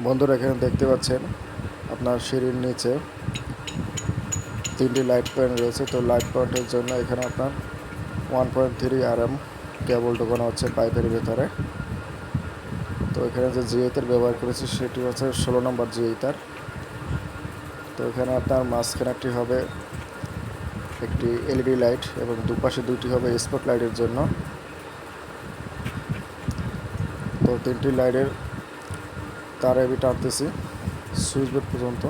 বন্ধুরা এখানে দেখতে পাচ্ছেন, আপনার সিঁড়ির নিচে তিনটি লাইট পয়েন্ট রয়েছে। তো লাইট পয়েন্টের জন্য এখানে আপনার one point three R M cable ঢোকানো হচ্ছে পাইপের ভেতরে। তো এখানে যে জিএইতার ব্যবহার করেছি সেটি হচ্ছে ষোলো নম্বর জিএইতার তো এখানে আপনার মাঝখানে একটি হবে একটি এলইডি লাইট এবং দুপাশে দুটি হবে স্পট লাইটের জন্য। তো তিনটি লাইটের তার এবি টানতেছি সুইচ বোর্ড পর্যন্ত।